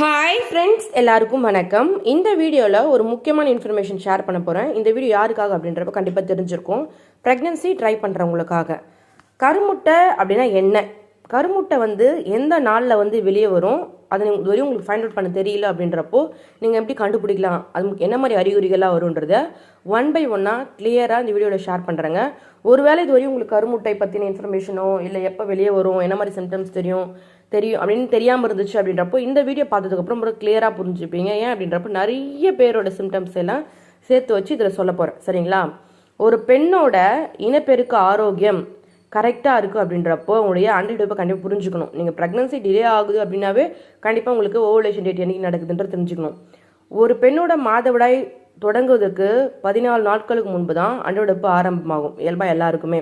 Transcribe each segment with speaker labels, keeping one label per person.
Speaker 1: Hi friends எல்லாருக்கும் வணக்கம். இந்த வீடியோவில் ஒரு முக்கியமான இன்ஃபர்மேஷன் ஷேர் பண்ண போகிறேன் இந்த வீடியோ யாருக்காக அப்படின்றப்ப கண்டிப்பாக தெரிஞ்சிருக்கும். ப்ரெக்னென்சி ட்ரை பண்ணுறவங்களுக்காக கருமுட்டை அப்படின்னா என்ன? கருமுட்டை வந்து எந்த நாளில் வந்து வெளியே வரும்? அது இது வரையும் உங்களுக்கு ஃபைண்ட் அவுட் பண்ண தெரியல அப்படின்றப்போ நீங்கள் எப்படி கண்டுபிடிக்கலாம்? அது என்ன மாதிரி அறிகுறிகளாக வரும்ன்றத ஒன் பை ஒன்னாக கிளியராக இந்த வீடியோவில் ஷேர் பண்ணுறேங்க ஒருவேளை இது வரையும் உங்களுக்கு கருமுட்டை பற்றின இன்ஃபர்மேஷனோ இல்லை எப்போ வெளியே வரும் என்ன மாதிரி சிம்டம்ஸ் தெரியும் தெரியும் அப்படின்னு தெரியாமல் இருந்துச்சு அப்படின்றப்போ இந்த வீடியோ பார்த்ததுக்கப்புறம் ரொம்ப கிளியராக புரிஞ்சுப்பீங்க. ஏன் அப்படின்றப்போ நிறைய பேரோட சிம்டம்ஸ் எல்லாம் சேர்த்து வச்சு இதில் சொல்ல போகிறேன் சரிங்களா? ஒரு பெண்ணோட இனப்பெருக்க ஆரோக்கியம் கரெக்டாக இருக்குது அப்படின்றப்போ உங்களுடைய அன்டிடோப்பை கண்டிப்பாக புரிஞ்சுக்கணும். நீங்கள் ப்ரெக்னன்சி டிலே ஆகுது அப்படின்னாவே கண்டிப்பாக உங்களுக்கு ஓவலேஷன் டேட் என்னைக்கு நடக்குதுன்றது தெரிஞ்சுக்கணும். ஒரு பெண்ணோட மாதவிடாய் தொடங்குவதற்கு பதினாலு நாட்களுக்கு முன்பு தான் அண்டோடப்பு ஆரம்பமாகும். இயல்பாக எல்லாருக்குமே.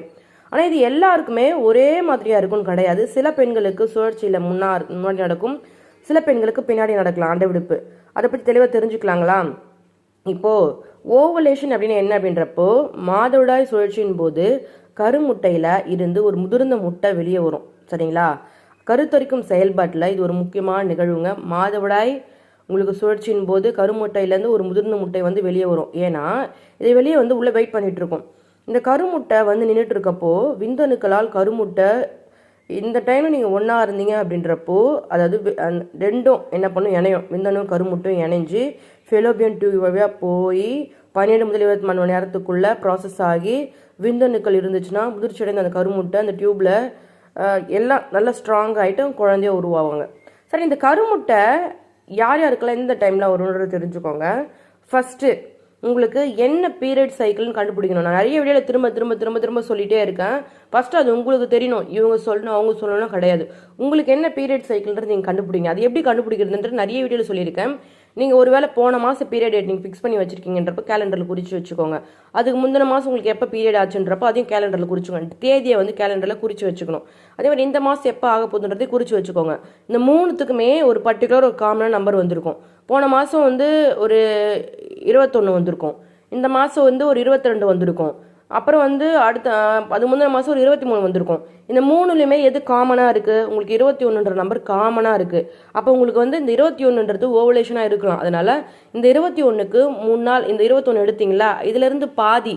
Speaker 1: ஆனால் இது எல்லாருக்குமே ஒரே மாதிரியாக இருக்கும்னு கிடையாது. சில பெண்களுக்கு சுழற்சியில் முன்னார் முன்னாடி நடக்கும். சில பெண்களுக்கு பின்னாடி நடக்கலாம் அண்டவிடுப்பு அதை பற்றி தெளிவாக தெரிஞ்சுக்கலாங்களா? இப்போது ஓவலேஷன் அப்படின்னு என்ன அப்படின்றப்போ மாதவிடாய் சுழற்சியின் போது கருமுட்டையில் இருந்து ஒரு முதிர்ந்த முட்டை வெளியே வரும். சரிங்களா? கருத்தரிக்கும் செயல்பாட்டில் இது ஒரு முக்கியமான நிகழ்வுங்க. மாதவிடாய் உங்களுக்கு சுழற்சியின் போது கருமுட்டையிலேருந்து ஒரு முதிர்ந்த முட்டை வந்து வெளியே வரும். ஏன்னா இது வெளியே வந்து உள்ளே வெயிட் பண்ணிட்டு இருக்கும். இந்த கருமுட்டை வந்து நின்றுட்டு இருக்கப்போ விந்தணுக்களால் கருமுட்டை இந்த டைமில் நீங்கள் ஒன்றா இருந்தீங்க அப்படின்றப்போ அதாவது அந்த ரெண்டும் என்ன பண்ணும் இணையும். விந்தணும் கருமுட்டும் இணைஞ்சு ஃபெலோபியன் டியூப் வழியாக போய் பன்னிரெண்டு முதல் இருபத்தி மூணு மணி நேரத்துக்குள்ளே ப்ராசஸ் ஆகி விந்தணுக்கள் இருந்துச்சுன்னா முதிர்ச்சியடைந்த அந்த கருமுட்டை அந்த டியூப்பில் எல்லாம் நல்லா ஸ்ட்ராங் ஆகிட்டு குழந்தைய உருவாவாங்க. சரி இந்த கருமுட்டை யார் யாருக்கெல்லாம் எந்த டைமில் வரும்ன்றது தெரிஞ்சுக்கோங்க. ஃபஸ்ட்டு உங்களுக்கு என்ன பீரியட் சைக்கிள்னு கண்டுபிடிக்கணும். நான் நிறைய வீடியோவில் திரும்ப திரும்ப திரும்ப திரும்ப சொல்லிகிட்டே இருக்கேன். ஃபஸ்ட்டு அது உங்களுக்கு தெரியணும். இவங்க சொல்லணும் அவங்க சொல்லணும் கிடையாது. உங்களுக்கு என்ன பீரியட் சைக்கிள்ன்றது நீங்கள் கண்டுபிடிங்க. அது எப்படி கண்டுபிடிக்கிறதுன்றது நிறைய வீடியோவில் சொல்லியிருக்கேன். நீங்கள் ஒருவேளை போன மாதம் பீரியட் டேட் நீங்கள் ஃபிக்ஸ் பண்ணி வச்சிருக்கீங்கன்றப்ப கேலண்டரில் குறித்து வச்சுக்கோங்க. அதுக்கு முந்தின மாதம் உங்களுக்கு எப்போ பீரியட் ஆச்சுன்றப்போ அதையும் கேலண்டரில் குறிச்சுக்கோங்க தேதியை வந்து கேலண்டரில் குறித்து வச்சுக்கணும். அதே மாதிரி இந்த மாதம் எப்போ ஆக போகுதுன்றதையும் குறித்து வச்சுக்கோங்க. இந்த மூணுத்துக்குமே ஒரு பர்டிகுலர் ஒரு காமனான நம்பர் வந்திருக்கும். போன மாதம் வந்து ஒரு இருபத்தொன்று வந்திருக்கும். இந்த மாதம் வந்து ஒரு இருபத்தி ரெண்டு வந்திருக்கும். அப்புறம் வந்து அடுத்த அது முந்தின மாதம் ஒரு இருபத்தி மூணு வந்திருக்கும். இந்த மூணுலையுமே எது காமனாக இருக்குது உங்களுக்கு இருபத்தி ஒன்றுன்ற நம்பர் காமனாக இருக்குது அப்போ உங்களுக்கு வந்து இந்த இருபத்தி ஒன்றுன்றது ஓவலேஷனாக இருக்கலாம். அதனால் இந்த இருபத்தி ஒன்றுக்கு மூணு நாள் இந்த இருபத்தொன்று எடுத்தீங்களா? இதுலேருந்து பாதி.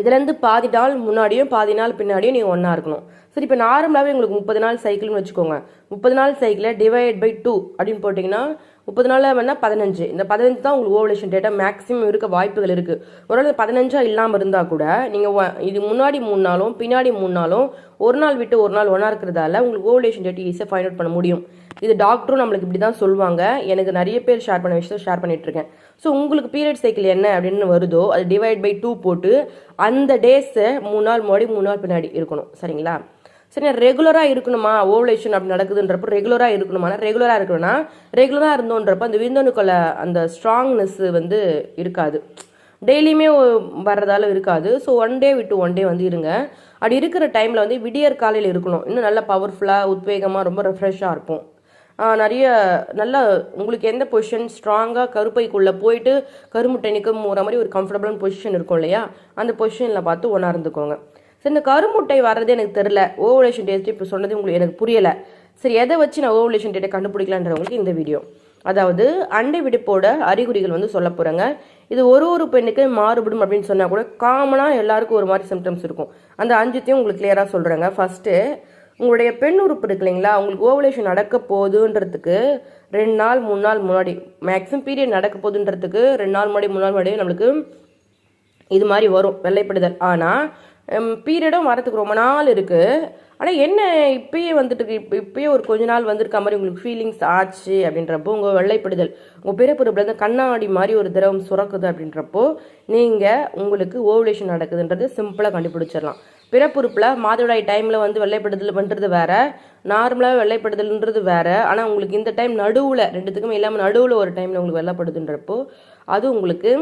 Speaker 1: இதுலேருந்து பாதி நாள் முன்னாடியும் பாதி நாள் பின்னாடியும் நீங்கள் ஒன்றா இருக்கணும். சரி இப்போ நார்மலாகவே உங்களுக்கு முப்பது நாள் சைக்கிள்னு வச்சுக்கோங்க. முப்பது நாள் சைக்கிளை டிவைட் பை டூ அப்படின்னு போட்டிங்கன்னா முப்பது நாள் வேணால் பதினஞ்சு. இந்த பதினஞ்சு தான் உங்களுக்கு ஓவலேஷன் டேட்டா மேக்ஸிமம் இருக்க வாய்ப்புகள் இருக்குது ஒரு பதினஞ்சாக இல்லாமல் இருந்தால் கூட நீங்கள் இது முன்னாடி மூணு நாளும் பின்னாடி மூணு நாளும் ஒரு நாள் விட்டு ஒரு நாள் ஒன்றா இருக்கிறதால உங்களுக்கு ஓவலேஷன் டேட் ஈஸியாக ஃபைண்ட் அவுட் பண்ண முடியும். இது டாக்டரும் நம்மளுக்கு இப்படி தான் சொல்லுவாங்க. எனக்கு நிறைய பேர் ஷேர் பண்ண விஷயத்தை ஷேர் பண்ணிகிட்ருக்கேன் ஸோ உங்களுக்கு பீரியட் சைக்கிள் என்ன அப்படின்னு வருதோ அது டிவைட் பை டூ போட்டு அந்த டேஸை மூணு நாள் முன்னாடி மூணு நாள் பின்னாடி இருக்கணும். சரிங்களா? சரி ரெகுலராக இருக்கணுமா? ஓவலேஷன் அப்படி நடக்குதுன்றப்போ ரெகுலராக இருக்கணுமா? ரெகுலராக இருக்கணும்னா ரெகுலராக இருந்தோன்றப்ப அந்த விந்தணுக்களை அந்த ஸ்ட்ராங்னஸ் வந்து இருக்காது. டெய்லியுமே வர்றதால இருக்காது. ஸோ ஒன் டே விட்டு ஒன் டே வந்து இருங்க. அப்படி இருக்கிற டைமில் வந்து விடியற் காலையில் இருக்கணும். இன்னும் நல்லா பவர்ஃபுல்லாக உத்வேகமாக ரொம்ப ரெஃப்ரெஷ்ஷாக இருப்போம். நிறைய நல்லா உங்களுக்கு எந்த பொசிஷன் ஸ்ட்ராங்காக கருப்பைக்குள்ளே போயிட்டு கருமுட்டை நிற்க போகிற மாதிரி ஒரு கம்ஃபர்டபுளான பொசிஷன் இருக்கும் இல்லையா? அந்த பொசிஷனில் பார்த்து ஒன்றா இருந்துக்கோங்க. சரி இந்த கருமுட்டை வர்றது எனக்கு தெரில ஓவலேஷன் டேஸ்ட் இப்போ சொன்னது உங்களுக்கு எனக்கு புரியலை. சரி எதை வச்சு நான் ஓவலேஷன் டேட்டை கண்டுபிடிக்கலான்றவங்களுக்கு இந்த வீடியோ அதாவது அண்டை விடுப்போட அறிகுறிகள் வந்து சொல்ல போகிறேங்க இது ஒரு ஒரு பெண்ணுக்கு மாறுபடும் அப்படின்னு சொன்னால் கூட காமனாக எல்லாருக்கும் ஒரு மாதிரி சிம்டம்ஸ் இருக்கும். அந்த அஞ்சுத்தையும் உங்களுக்கு கிளியராக சொல்கிறேங்க ஃபஸ்ட்டு உங்களுடைய பெண் உறுப்பு இருக்கு இல்லைங்களா? உங்களுக்கு ஓவலேஷன் நடக்க போகுதுன்றதுக்கு ரெண்டு நாள் மூணு நாள் முன்னாடி மேக்ஸிமம் பீரியட் நடக்க போகுதுன்றதுக்கு ரெண்டு நாள் முன்னாடி மூணு நாள் முன்னாடி நம்மளுக்கு இது மாதிரி வரும் வெள்ளைப்படுதல். ஆனால் பீரியடும் வரத்துக்கு ரொம்ப நாள் இருக்குது ஆனால் என்ன இப்பயே வந்துட்டு இப்போ இப்பயே ஒரு கொஞ்ச நாள் வந்திருக்க மாதிரி உங்களுக்கு ஃபீலிங்ஸ் ஆச்சு அப்படின்றப்போ உங்கள் வெள்ளைப்படுதல் உங்கள் பிறப்புறுப்புலேருந்து கண்ணாடி மாதிரி ஒரு திரவம் சுரக்குது அப்படின்றப்போ நீங்கள் உங்களுக்கு ஓவலேஷன் நடக்குதுன்றது சிம்பிளாக கண்டுபிடிச்சிடலாம். பிறப்புறுப்பில் மாதவிடாய் டைமில் வந்து வெள்ளைப்படுதல் பண்ணுறது வேற நார்மலாக வெள்ளைப்படுதல்ன்றது வேறு. ஆனால் உங்களுக்கு இந்த டைம் நடுவில் ரெண்டுத்துக்குமே இல்லாமல் நடுவில் ஒரு டைமில் உங்களுக்கு வெள்ளைப்படுதுன்றப்போ அது உங்களுக்கு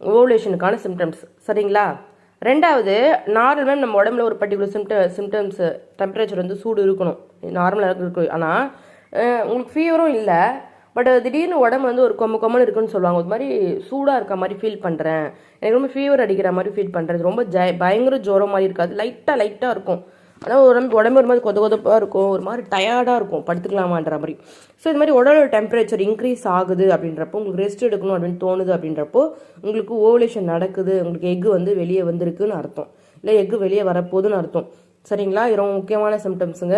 Speaker 1: ஓவலேஷனுக்கான சிம்டம்ஸ் சரிங்களா? ரெண்டாவது நார்மலாக நம்ம உடம்புல ஒரு பர்டிகுலர் சிம்டம் சிம்டம்ஸ் டெம்பரேச்சர் வந்து சூடு இருக்கணும். நார்மலாக இருக்கு ஆனால் உங்களுக்கு ஃபீவரும் இல்லை பட் திடீர்னு உடம்பு வந்து ஒரு கொம்ம கொம்மன்னு இருக்குன்னு சொல்லுவாங்க. ஒரு மாதிரி சூடாக இருக்க மாதிரி ஃபீல் பண்ணுறேன் எனக்கு ரொம்ப ஃபீவர் அடிக்கிற மாதிரி ஃபீல் பண்ணுறது ரொம்ப ஜ பயங்கர ஜுரம் மாதிரி இருக்காது. லைட்டாக லைட்டாக இருக்கும். ஆனால் உடம்பு உடம்பு ஒரு மாதிரி கொத கொதப்பாக இருக்கும். ஒரு மாதிரி டயர்டாக இருக்கும். படுத்துக்கலாமான்ற மாதிரி. ஸோ இது மாதிரி உடலோட டெம்பரேச்சர் இன்க்ரீஸ் ஆகுது அப்படின்றப்போ உங்களுக்கு ரெஸ்ட் எடுக்கணும் அப்படின்னு தோணுது அப்படின்றப்போ உங்களுக்கு ஓவலேஷன் நடக்குது. உங்களுக்கு எக்கு வந்து வெளியே வந்திருக்குன்னு அர்த்தம். இல்லை எக்கு வெளியே வரப்போகுதுன்னு அர்த்தம். சரிங்களா? இது ரொம்ப முக்கியமான சிம்டம்ஸுங்க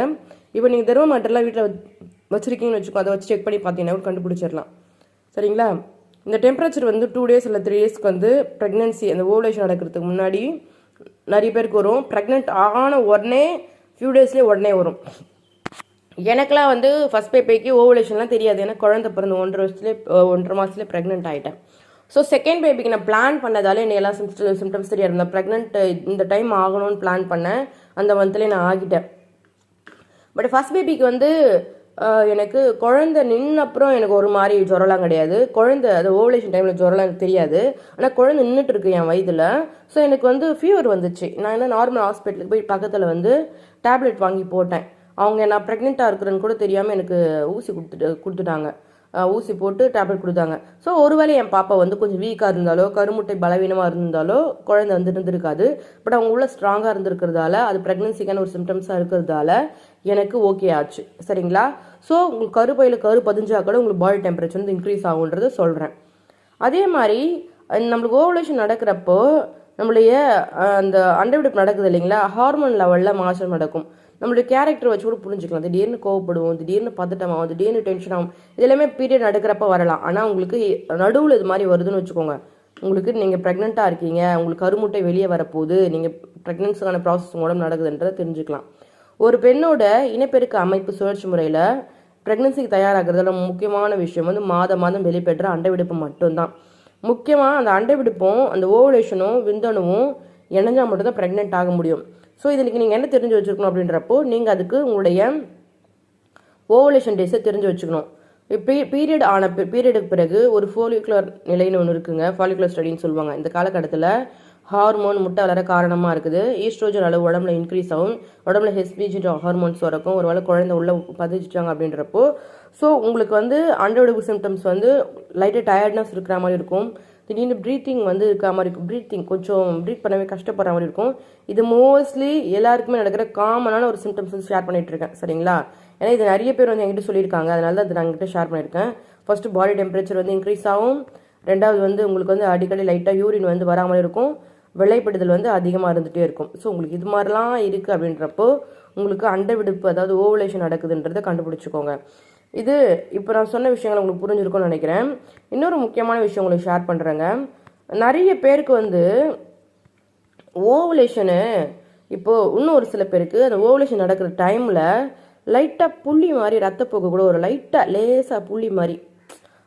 Speaker 1: இப்போ நீங்கள் தெர்மோமீட்டர்லாம் வீட்டில் வச்சுருக்கீங்கன்னு வச்சுக்கோ அதை வச்சு செக் பண்ணி பார்த்தீங்கன்னா கூட கண்டுபிடிச்சிடலாம். சரிங்களா? இந்த டெம்பரேச்சர் வந்து டூ டேஸ் இல்லை த்ரீ டேஸ்க்கு வந்து ப்ரெக்னென்சி அந்த ஓவலேஷன் நடக்கிறதுக்கு முன்னாடி நிறைய பேருக்கு வரும். ப்ரெக்னென்ட் ஆன உடனே ஃபியூ டேஸ்லேயே உடனே வரும். எனக்கெலாம் வந்து ஃபஸ்ட் பேபிக்கு ஓவலேஷன்லாம் தெரியாது. ஏன்னா குழந்தை பிறந்த ஒன்றரை வருஷத்துலேயே ஒன்றரை மாதத்துலேயே ப்ரெக்னென்ட் ஆகிட்டேன் ஸோ செகண்ட் பேபிக்கு நான் பிளான் பண்ணதாலே என்ன சிம்ஸ் சிம்டம்ஸ் தெரியாது. இருந்தேன் ப்ரெக்னென்ட் இந்த டைம் ஆகணும்னு பிளான் பண்ணேன். அந்த மந்த்லேயே நான் ஆகிட்டேன். பட் ஃபர்ஸ்ட் பேபிக்கு வந்து எனக்கு குழந்தை நின்று அப்புறம் எனக்கு ஒரு மாதிரி ஜுரலாம் கிடையாது. குழந்தை அது ஓவலேஷன் டைமில் ஜுரலாம் எனக்கு தெரியாது. ஆனால் குழந்தை நின்றுட்டு இருக்கு என் வயதில் ஸோ எனக்கு வந்து ஃபீவர் வந்துச்சு. நான் என்ன நார்மல் ஹாஸ்பிட்டலுக்கு போய் பக்கத்தில் வந்து டேப்லெட் வாங்கி போட்டேன். அவங்க நான் ப்ரெக்னெண்ட்டாக இருக்கிறேன்னு கூட தெரியாமல் எனக்கு ஊசி கொடுத்துட்டு கொடுத்துட்டாங்க. ஊசி போட்டு டேப்லெட் கொடுத்தாங்க. ஸோ ஒருவேளை என் பாப்பா வந்து கொஞ்சம் வீக்காக இருந்தாலோ கருமுட்டை பலவீனமாக இருந்தாலோ குழந்தை வந்து இருந்திருக்காது. பட் அவங்க உள்ள ஸ்ட்ராங்காக இருந்திருக்கிறதால அது ப்ரெக்னன்சிக்கான ஒரு சிம்டம்ஸாக இருக்கிறதால எனக்கு ஓகே ஆச்சு. சரிங்களா? ஸோ உங்களுக்கு கருப்பையில் கரு பதிஞ்சா கூட உங்களுக்கு பாடி டெம்பரேச்சர் வந்து இன்க்ரீஸ் ஆகுன்றதை சொல்கிறேன் அதே மாதிரி நம்மளுக்கு ஓவலேஷன் நடக்கிறப்போ நம்மளுடைய அந்த அண்டவிடுப்பு நடக்குது இல்லைங்களா? ஹார்மோன் லெவலில் மாற்றம் நடக்கும். நம்மளுடைய கேரக்டர் வச்சு கூட புரிஞ்சுக்கலாம். திடீர்னு கோவப்படுவோம் திடீர்னு பதட்டமாகும் திடீர்னு டென்ஷன் ஆகும் இது எல்லாமே பீரியட் நடக்கிறப்ப வரலாம். ஆனால் உங்களுக்கு நடுவில் இது மாதிரி வருதுன்னு வச்சுக்கோங்க. உங்களுக்கு நீங்கள் ப்ரெக்னெண்ட்டாக இருக்கீங்க உங்களுக்கு கருமுட்டை வெளியே வரப்போகுது நீங்கள் ப்ரெக்னன்சிக்கான ப்ராசஸ் மூலம் நடக்குதுன்றதை தெரிஞ்சுக்கலாம். ஒரு பெண்ணோட இனப்பெருக்க அமைப்பு சுழற்சி முறையில் ப்ரெக்னன்சிக்கு தயாராகிறதுல முக்கியமான விஷயம் வந்து மாதம் மாதம் வெளிப்பெற்ற அண்டைவிடுப்பு மட்டும்தான். முக்கியமாக அந்த அண்டைவிடுப்பும் அந்த ஓவலேஷனும் விந்தணுவும் இணைஞ்சால் மட்டும்தான் ப்ரெக்னென்ட் ஆக முடியும். ஸோ இதுக்கு நீங்கள் என்ன தெரிஞ்சு வச்சுருக்கணும் அப்படின்றப்போ நீங்கள் அதுக்கு உங்களுடைய ஓவலேஷன் டேஸை தெரிஞ்சு வச்சுக்கணும். இப்போ பீரியட் ஆன பீரியடுக்கு பிறகு ஒரு ஃபோலிகுலர் நிலைன்னு ஒன்று இருக்குங்க. ஃபாலிகுலர் ஸ்டடின்னு சொல்லுவாங்க. இந்த காலகட்டத்தில் ஹார்மோன் முட்டை வளர காரணமாக இருக்குது. ஈஸ்ட்ரோஜன் அளவு உடம்புல இன்க்ரீஸ் ஆகும். உடம்புல ஹெஸ்பிஜின்ற ஹார்மோன்ஸ் வரக்கும் ஒரு வேளை குழந்தை உள்ளே பதிச்சிட்டாங்க அப்படின்றப்போ ஸோ உங்களுக்கு வந்து அண்டோடவு சிம்டம்ஸ் வந்து லைட்டாக டயர்ட்னஸ் இருக்கிற மாதிரி இருக்கும். திடீர்னு ப்ரீத்திங் வந்து இருக்கிற மாதிரி இருக்கும் ப்ரீத்திங் கொஞ்சம் ப்ரீத் பண்ணவே கஷ்டப்படுற மாதிரி இருக்கும். இது மோஸ்ட்லி எல்லாருக்குமே நடக்கிற காமனான ஒரு சிம்டம்ஸ் வந்து ஷேர் பண்ணிட்டு இருக்கேன். சரிங்களா? ஏன்னா இது நிறைய பேர் வந்து என்கிட்ட சொல்லியிருக்காங்க. அதனால தான் இது நான் என்கிட்ட ஷேர் பண்ணியிருக்கேன். ஃபர்ஸ்ட் பாடி டெம்பரேச்சர் வந்து இன்க்ரீஸ் ஆகும். ரெண்டாவது வந்து உங்களுக்கு வந்து அடிக்கடி லைட்டாக யூரின் வந்து வராமல் இருக்கும். வெள்ளைப்படுதல் வந்து அதிகமாக இருந்துகிட்டே இருக்கும். ஸோ உங்களுக்கு இது மாதிரிலாம் இருக்குது அப்படின்றப்போ உங்களுக்கு அண்டவிடுப்பு அதாவது ஓவலேஷன் நடக்குதுன்றதை கண்டுபிடிச்சிக்கோங்க. இது இப்போ நான் சொன்ன விஷயங்கள் உங்களுக்கு புரிஞ்சிருக்கும்னு நினைக்கிறேன். இன்னொரு முக்கியமான விஷயம் உங்களுக்கு ஷேர் பண்ணுறேங்க நிறைய பேருக்கு வந்து ஓவலேஷனு இப்போது இன்னும் ஒரு சில பேருக்கு அந்த ஓவலேஷன் நடக்கிற டைமில் லைட்டாக புள்ளி மாதிரி ரத்தப்போக்கு கூட வரும். லைட்டாக லேசாக புள்ளி மாதிரி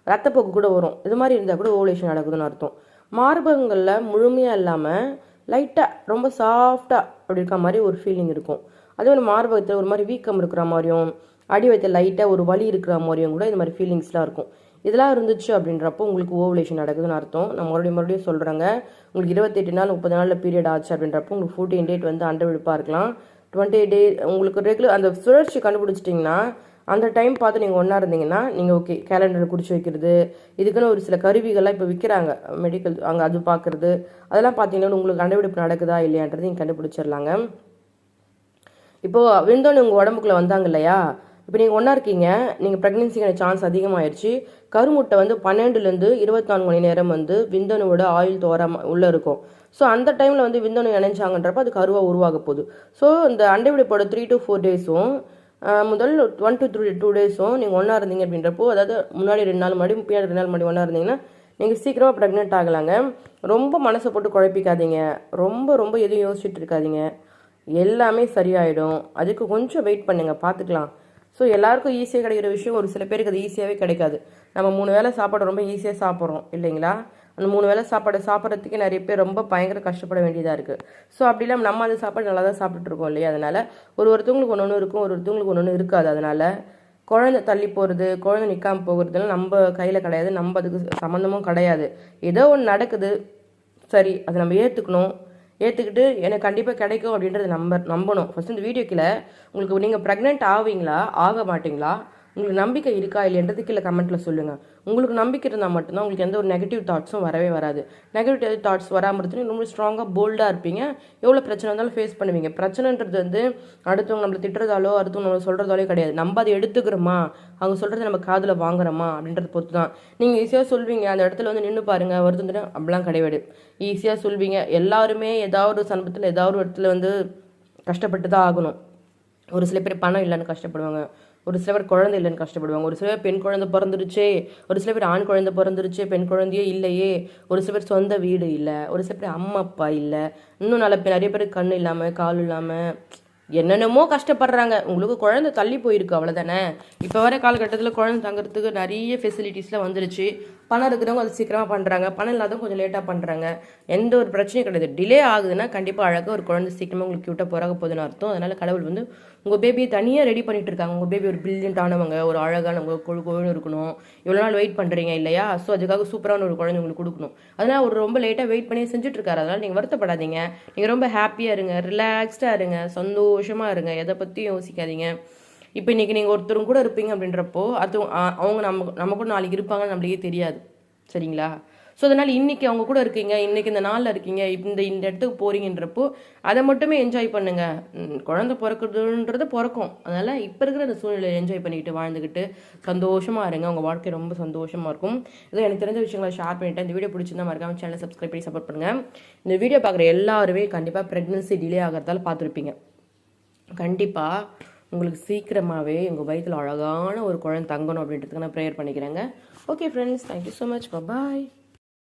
Speaker 1: ரத்தப்போக்கு கூட வரும். இது மாதிரி இருந்தால் கூட ஓவலேஷன் நடக்குதுன்னு அர்த்தம். மார்பகங்களில் முழுமையாக இல்லாமல் லைட்டாக ரொம்ப சாஃப்டாக அப்படி இருக்க மாதிரி ஒரு ஃபீலிங் இருக்கும். அதே ஒரு மார்பகத்தில் ஒரு மாதிரி வீக்கம் இருக்கிற மாதிரியும் அடி வைத்த லைட்டாக ஒரு வலி இருக்கிற மாதிரியும் கூட இந்த மாதிரி ஃபீலிங்ஸ்லாம் இருக்கும். இதெல்லாம் இருந்துச்சு அப்படின்றப்போ உங்களுக்கு ஓவலேஷன் நடக்குதுன்னு அர்த்தம். நான் மறுபடியும் மறுபடியும் சொல்கிறேங்க உங்களுக்கு இருபத்தெட்டு நாள் முப்பது நாளில் பீரியட் ஆச்சு அப்படின்றப்போ உங்களுக்கு ஃபோர்டீன் டேட் வந்து அண்டவிடுப்பாக இருக்கலாம். டுவெண்ட்டி டே உங்களுக்கு ரெகுலர் அந்த சுழற்சி கண்டுபிடிச்சிட்டிங்கன்னா அந்த டைம் பார்த்து நீங்கள் ஒன்றா இருந்தீங்கன்னா நீங்கள் ஓகே கேலண்டரில் குறித்து வைக்கிறது இதுக்குன்னு ஒரு சில கருவிகள்லாம் இப்போ விற்கிறாங்க மெடிக்கல் அங்கே அது பார்க்குறது அதெல்லாம் பார்த்தீங்கன்னா உங்களுக்கு கண்டுபிடிப்பு நடக்குதா இல்லையான்றது நீங்கள் கண்டுபிடிச்சிடலாங்க. இப்போது விழுந்தோன்னு உங்கள் உடம்புக்குள்ளே வந்தாங்க இல்லையா? இப்போ நீங்கள் ஒன்றா இருக்கீங்க நீங்கள் ப்ரெக்னென்சிக்கான சான்ஸ் அதிகமாகிடுச்சு கருமுட்டை வந்து பன்னெண்டுலேருந்து இருபத்தான்கு மணி நேரம் வந்து விந்தணுவோட ஆயில் தோறாம உள்ளே இருக்கும். ஸோ அந்த டைமில் வந்து விந்தணு இணைஞ்சாங்கன்றப்ப அது கருவாக உருவாக போகுது. ஸோ இந்த அண்டைவிடைப்போட த்ரீ டு ஃபோர் டேஸும் முதல் ஒன் டு த்ரீ டூ டேஸும் நீங்கள் ஒன்றா இருந்தீங்க அப்படின்றப்போ அதாவது முன்னாடி ரெண்டு நாள் முன்னாடி பின்னாடி ரெண்டு நாள் முன்னாடி ஒன்றா இருந்தீங்கன்னா நீங்கள் சீக்கிரமாக ப்ரெக்னென்ட் ஆகலாங்க. ரொம்ப மனசை போட்டு குழப்பிக்காதீங்க. ரொம்ப ரொம்ப எதுவும் யோசிச்சுட்டு இருக்காதீங்க. எல்லாமே சரியாயிடும். அதுக்கு கொஞ்சம் வெயிட் பண்ணுங்க. பார்த்துக்கலாம். ஸோ எல்லாருக்கும் ஈஸியாக கிடைக்கிற விஷயம் ஒரு சில பேருக்கு அது ஈஸியாகவே கிடைக்காது. நம்ம மூணு வேளை சாப்பாடு ரொம்ப ஈஸியாக சாப்பிட்றோம் இல்லைங்களா? அந்த மூணு வேளை சாப்பாடு சாப்பிட்றதுக்கே நிறைய பேர் ரொம்ப பயங்கர கஷ்டப்பட வேண்டியதாக இருக்குது ஸோ அப்படி இல்லாமல் நம்ம அந்த சாப்பாடு நல்லா தான் சாப்பிட்டுருக்கோம் இல்லையா? அதனால் ஒரு ஒருத்தவங்களுக்கு ஒன்று ஒன்று இருக்கும் ஒரு ஒருத்தவங்களுக்கு ஒன்று ஒன்று இருக்காது. அதனால் குழந்தை தள்ளி போகிறது குழந்தை நிற்காமல் போகிறதுலாம் நம்ம கையில் கிடையாது. நம்ம அதுக்கு சம்மந்தமும் கிடையாது. ஏதோ ஒன்று நடக்குது. சரி அதை நம்ம ஏற்றுக்கணும் ஏற்றுக்கிட்டு எனக்கு கண்டிப்பாக கிடைக்கும் அப்படின்றத நம்ப நம்பணும். ஃபஸ்ட் இந்த வீடியோ கீழே உங்களுக்கு நீங்கள் ப்ரெக்னென்ட் ஆவீங்களா? ஆக மாட்டிங்களா? உங்களுக்கு நம்பிக்கை இருக்கா இல்லைன்றது கீழே கமெண்ட்டில் சொல்லுங்கள் உங்களுக்கு நம்பிக்கை இருந்தால் மட்டும்தான் உங்களுக்கு எந்த ஒரு நெகட்டிவ் தாட்ஸும் வரவே வராது. நெகட்டிவ் தாட்ஸ் வராமல் இருந்துட்டு ரொம்ப ஸ்ட்ராங்காக போல்டாக இருப்பீங்க. எவ்வளோ பிரச்சனை இருந்தாலும் ஃபேஸ் பண்ணுவீங்க. பிரச்சனைன்றது வந்து அடுத்தவங்க நம்மளை திட்டுறதாலோ அடுத்தவங்க நம்மளை சொல்கிறதாலோ கிடையாது. நம்ம அதை எடுத்துக்கிறோமா? அவங்க சொல்கிறத நம்ம காதில் வாங்குறோமா? அப்படின்றத பொறுத்து தான் நீங்கள் ஈஸியாக சொல்வீங்க. அந்த இடத்துல வந்து நின்று பாருங்கள் வருதுன்னு அப்படிலாம் கிடையாது. ஈஸியாக சொல்வீங்க. எல்லாருமே ஏதாவது ஒரு சந்தர்ப்பத்தில் ஏதாவது ஒரு இடத்துல வந்து கஷ்டப்பட்டு தான் ஆகணும். ஒரு சில பேர் பணம் இல்லைன்னு கஷ்டப்படுவாங்க. ஒரு சில பேர் குழந்தை இல்லைன்னு கஷ்டப்படுவாங்க. ஒரு சில பேர் பெண் குழந்தை பிறந்துருச்சே ஒரு சில பேர் ஆண் குழந்தை பிறந்துருச்சே பெண் குழந்தையே இல்லையே ஒரு சில பேர் சொந்த வீடு இல்லை ஒரு சில பேர் அம்மா அப்பா இல்லை. இன்னும் நல்ல பேர் நிறைய பேர் கண் இல்லாமல் கால் இல்லாமல் என்னென்னமோ கஷ்டப்படுறாங்க. உங்களுக்கு குழந்தை தள்ளி போயிருக்கு அவ்வளோதானே இப்போ வர காலகட்டத்தில் குழந்தை தங்குறதுக்கு நிறைய ஃபெசிலிட்டிஸ்லாம் வந்துருச்சு. பணம் இருக்கிறவங்க அது சீக்கிரமாக பண்ணுறாங்க பணம் இல்லாதவங்க கொஞ்சம் லேட்டாக பண்ணுறாங்க எந்த ஒரு பிரச்சனையும் கிடையாது. டிலே ஆகுதுன்னா கண்டிப்பாக அழகாக ஒரு குழந்தை சீக்கிரமாக உங்களுக்கு கியூட்டாக பிறக்க போகுதுன்னு அர்த்தம். அதனால் கடவுள் வந்து உங்கள் பேபியை தனியாக ரெடி பண்ணிட்டு இருக்காங்க. உங்கள் பேபி ஒரு பில்லியன்ட் ஆனவங்க ஒரு அழகானவங்க கொழு கொழுன்னு இருக்கணும். இவ்வளோ நாள் வெயிட் பண்ணுறீங்க இல்லையா? ஸோ அதுக்காக சூப்பரான ஒரு குழந்தை உங்களுக்கு கொடுக்கணும். அதனால் ஒரு ரொம்ப லேட்டாக வெயிட் பண்ணி செஞ்சுட்டு இருக்காரு. அதனால் நீங்கள் வருத்தப்படாதீங்க. நீங்கள் ரொம்ப ஹாப்பியாக இருங்க. ரிலாக்ஸ்டாக இருங்க. சந்தோஷமாக இருங்க. எதை பற்றியும் யோசிக்காதீங்க. இப்போ இன்றைக்கி நீங்கள் ஒருத்தரும் கூட இருப்பீங்க அப்படின்றப்போ அது அவங்க நம்ம நம்ம கூட நாளைக்கு இருப்பாங்கன்னு நம்மளுக்கே தெரியாது. சரிங்களா? ஸோ அதனால் இன்றைக்கி அவங்க கூட இருக்கீங்க இன்றைக்கி இந்த நாளில் இருக்கீங்க இந்த இந்த இடத்துக்கு போகிறீங்கன்றப்போ அதை மட்டுமே என்ஜாய் பண்ணுங்க. குழந்த குழந்தை பிறக்குதுன்றது பிறக்கும். அதனால் இப்போ இருக்கிற அந்த சூழ்நிலையை என்ஜாய் பண்ணிக்கிட்டு வாழ்ந்துக்கிட்டு சந்தோஷமாக இருங்க. உங்கள் வாழ்க்கை ரொம்ப சந்தோஷமாக இருக்கும். இதோ எனக்கு தெரிஞ்ச விஷயங்களை ஷேர் பண்ணிவிட்டு இந்த வீடியோ பிடிச்சிருந்தா மறக்காமல் சேனலை சப்ஸ்கிரைப் பண்ணி சப்போர்ட் பண்ணுங்கள் இந்த வீடியோ பார்க்குற எல்லாருமே கண்டிப்பாக ப்ரெக்னன்சி டிலே ஆகிறதால பார்த்துருப்பீங்க. கண்டிப்பாக உங்களுக்கு சீக்கிரமாகவே உங்கள் வயிற்றில் அழகான ஒரு குழந்தை தங்கணும் அப்படின்றதுக்கு நான் ப்ரேயர் பண்ணிக்கிறேங்க. Okay friends thank you so much bye